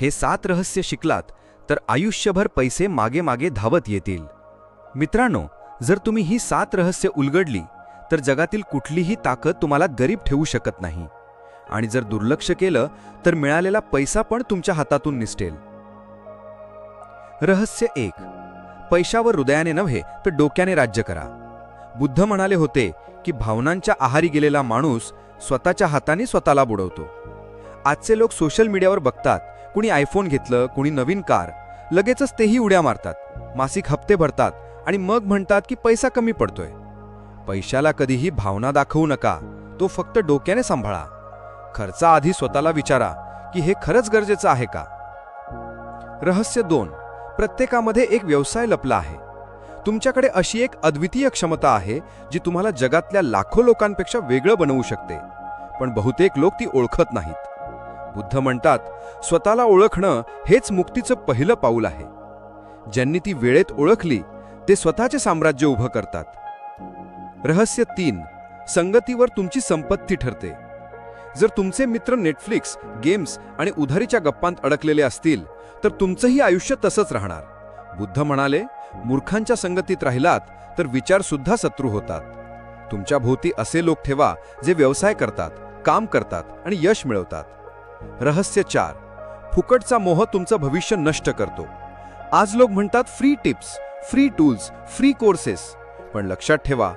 हे सात रहस्य शिकलात तर आयुष्यभर पैसे मागे मागे धावत येतील. मित्रांनो जर तुम्ही ही सात रहस्य उलगडली तर जगातील कुठलीही ताकद तुम्हाला गरीब ठेवू शकत नाही. आणि जर दुर्लक्ष केलं तर मिळालेला पैसा पण तुमच्या हातातून निसटेल. रहस्य एक. पैशावर हृदयाने नव्हे तर डोक्याने राज्य करा. बुद्ध म्हणाले होते की भावनांच्या आहारी गेलेला माणूस स्वतःच्या हाताने स्वतःला बुडवतो. आजचे लोक सोशल मीडियावर बघतात कुणी आयफोन घेतलं कुणी नवीन कार. लगेचच तेही उड्या मारतात. मासिक हप्ते भरतात आणि मग म्हणतात की पैसा कमी पडतोय. पैशाला कधीही भावना दाखवू नका. तो फक्त डोक्याने सांभाळा. खर्चाआधी स्वतःला विचारा की हे खरंच गरजेचं आहे का? रहस्य दोन. प्रत्येकामध्ये एक व्यवसाय लपला आहे. तुमच्याकडे अशी एक अद्वितीय क्षमता आहे जी तुम्हाला जगातल्या लाखो लोकांपेक्षा वेगळं बनवू शकते. पण बहुतेक लोक ती ओळखत नाहीत. बुद्ध म्हणतात स्वतःला ओळखणं हेच मुक्तीचं पहिलं पाऊल आहे. ज्यांनी ती वेळेत ओळखली ते स्वतःचे साम्राज्य उभं करतात. रहस्य तीन संगतीवर तुमची संपत्ती ठरते. जर तुमचे मित्र नेटफ्लिक्स गेम्स आणि उधारीच्या गप्पांत अडकलेले असतील तर तुमचंही आयुष्य तसंच राहणार. बुद्ध म्हणाले मूर्खांच्या संगतीत राहिलात तर विचारसुद्धा शत्रू होतात. तुमच्या भोवती असे लोक ठेवा जे व्यवसाय करतात काम करतात आणि यश मिळवतात. रहस्य चार. फुकटचा मोह तुमचं भविष्य नष्ट करतो. आज लोक म्हणतात free tips free tools free courses पण लक्षात ठेवा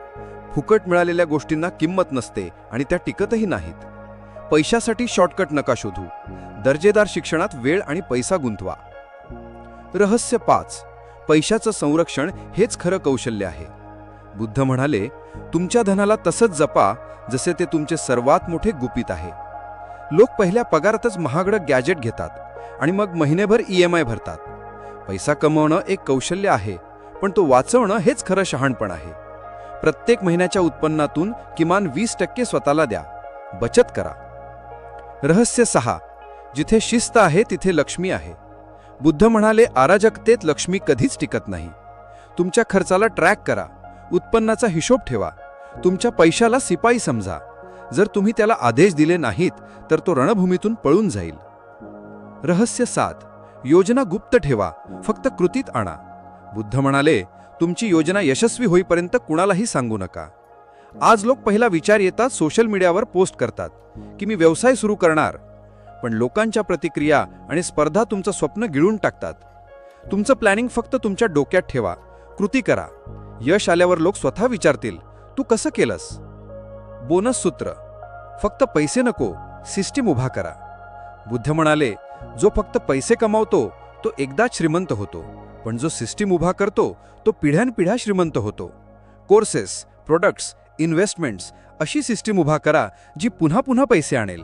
फुकट मिळालेल्या गोष्टींना किंमत नसते आणि त्या टिकतही नाहीत. पैशासाठी शॉर्टकट नका शोधू. दर्जेदार शिक्षणात वेळ आणि पैसा गुंतवा. रहस्य पाच. पैशाचं संरक्षण हेच खरं कौशल्य आहे. बुद्ध म्हणाले तुमच्या धनाला तसंच जपा जसे ते तुमचे सर्वात मोठे गुपित आहे. लोक पहिल्या पगारातच महागडं गॅजेट घेतात आणि मग महिनेभर ई एम आय भरतात. पैसा कमवणं एक कौशल्य आहे पण तो वाचवणं हेच खरं शहाणपण आहे. प्रत्येक महिन्याच्या उत्पन्नातून किमान वीस टक्के स्वतःला द्या. बचत करा. रहस्य सहा. जिथे शिस्त आहे तिथे लक्ष्मी आहे. बुद्ध म्हणाले अराजकतेत लक्ष्मी कधीच टिकत नाही. तुमच्या खर्चाला ट्रॅक करा. उत्पन्नाचा हिशोब ठेवा. तुमच्या पैशाला सिपाई समजा. जर तुम्ही त्याला आदेश दिले नाहीत तर तो रणभूमीतून पळून जाईल. रहस्य सात. योजना गुप्त ठेवा फक्त कृतीत आणा. बुद्ध म्हणाले तुमची योजना यशस्वी होईपर्यंत कुणालाही सांगू नका. आज लोक पहिला विचार येतात सोशल मीडियावर पोस्ट करतात की मी व्यवसाय सुरू करणार. पण लोकांच्या प्रतिक्रिया आणि स्पर्धा तुमचं स्वप्न गिळून टाकतात. तुमचं प्लॅनिंग फक्त तुमच्या डोक्यात ठेवा कृती करा. यश आल्यावर लोक स्वतः विचारतील तू कसं केलंस? बोनस सूत्र. फक्त पैसे नको सिस्टीम उभा करा. बुद्ध म्हणाले जो फक्त पैसे कमावतो तो एकदाच श्रीमंत होतो. पण जो सिस्टीम उभा करतो तो पिढ्यानपिढ्या श्रीमंत होतो. कोर्सेस प्रोडक्ट्स इन्व्हेस्टमेंट्स अशी सिस्टीम उभा करा जी पुन्हा पुन्हा पैसे आणेल.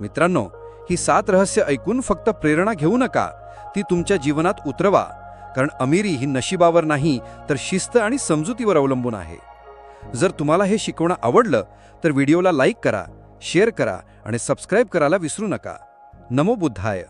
मित्रांनो ही सात रहस्य ऐकून फक्त प्रेरणा घेऊ नका. ती तुमच्या जीवनात उतरवा. कारण अमिरी ही नशिबावर नाही तर शिस्त आणि समजुतीवर अवलंबून आहे. जर तुम्हाला हे शिकवणं आवडलं तर व्हिडिओला लाईक करा शेअर करा आणि सबस्क्राईब करायला विसरू नका. नमो बुद्धाय.